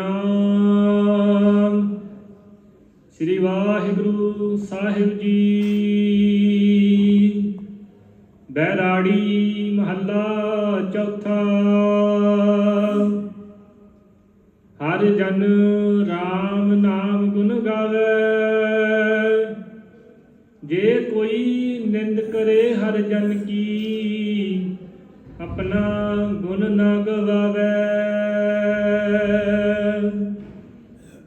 ਸਤਨਾਮ ਸ੍ਰੀ ਵਾਹਿਗੁਰੂ ਸਾਹਿਬ ਜੀ। ਬੈਰਾੜੀ ਮਹੱਲਾ ਚੌਥਾ। ਹਰ ਜਨ RAM ਨਾਮ ਗੁਣ ਗਾਵੇ। ਜੇ ਕੋਈ ਨਿੰਦ ਕਰੇ ਹਰ ਜਨ ਕੀ, ਆਪਣਾ ਗੁਣ ਨਾ ਗਵਾਵੇ।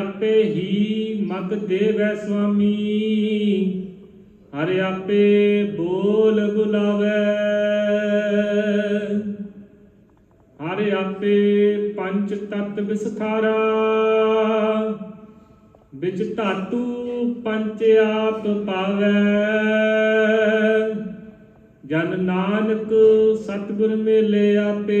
ਆਪੇ ਹੀ ਮਤ ਦੇਵੈ ਸੁਆਮੀ, ਹਰ ਆਪੇ ਬੋਲ ਬੁਲਾਵੇ। ਹਰ ਆਪੇ ਪੰਚ ਤਤ ਵਿਸਥਾਰਾ, ਵਿੱਚ ਧਾਤੂ ਪੰਚ ਆਪ ਪਾਵੈ। ਜਨ ਨਾਨਕ ਸਤਿਗੁਰ ਮੇਲੇ ਆਪੇ